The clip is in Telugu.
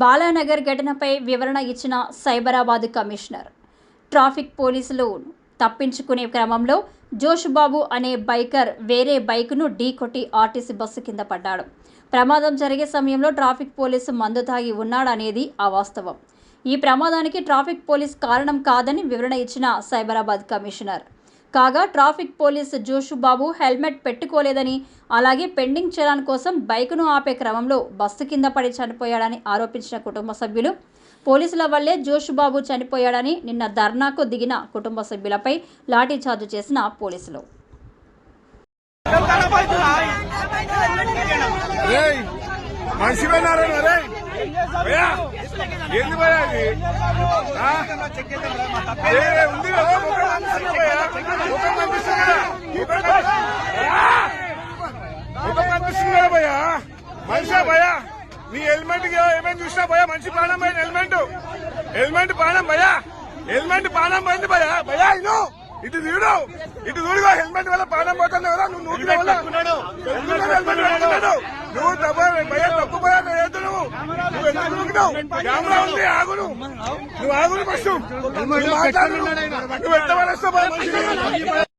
బాలానగర్ ఘటనపై వివరణ ఇచ్చిన సైబరాబాద్ కమిషనర్. ట్రాఫిక్ పోలీసులు తప్పించుకునే క్రమంలో జోష్ బాబు అనే బైకర్ వేరే బైక్ను ఢీకొట్టి ఆర్టీసీ బస్సు కింద పడ్డాడు. ప్రమాదం జరిగే సమయంలో ట్రాఫిక్ పోలీసు మందు తాగి ఉన్నాడనేది అవాస్తవం. ఈ ప్రమాదానికి ట్రాఫిక్ పోలీస్ కారణం కాదని వివరణ ఇచ్చిన సైబరాబాద్ కమిషనర్. కాగా ట్రాఫిక్ పోలీస్ జోషుబాబు హెల్మెట్ పెట్టుకోలేదని అలాగే పెండింగ్ చలాన్ కోసం బైకును ఆపే క్రమంలో బస్సు కింద పడి చనిపోయాడని ఆరోపించిన కుటుంబ సభ్యులు. పోలీసుల వల్లే జోషుబాబు చనిపోయాడని నిన్న ధర్నాకు దిగిన కుటుంబ సభ్యులపై లాఠీఛార్జ్ చేసిన పోలీసులు. మనిషి పోయినారా రే ఏంది భయ్యా అది ఉంది కనిపిస్తుంది భయ్యా. మనిషా భయ్యా నీ హెల్మెట్కి ఏమేమి చూసినా భయ్యా మనిషి ప్రాణం పోయిన హెల్మెట్ హెల్మెట్ ప్రాణం భయ్యా హెల్మెట్ ప్రాణం పోయింది భయ్యా భయ్యా ఇను ఇటు చూడు ఇటు చూడుగా హెల్మెట్ వల్ల ప్రాణం పోతుంది కదా నువ్వు నూటిలో వల్ల హెల్మెట్ నువ్వు తప్పు భయ్యా తప్పు పోయా కెమెరా ఉంది ఆగు నువ్వు నువ్వు ఆగు ఫస్ట్. నువ్వు మాట్లాడు. నువ్వు ఎంత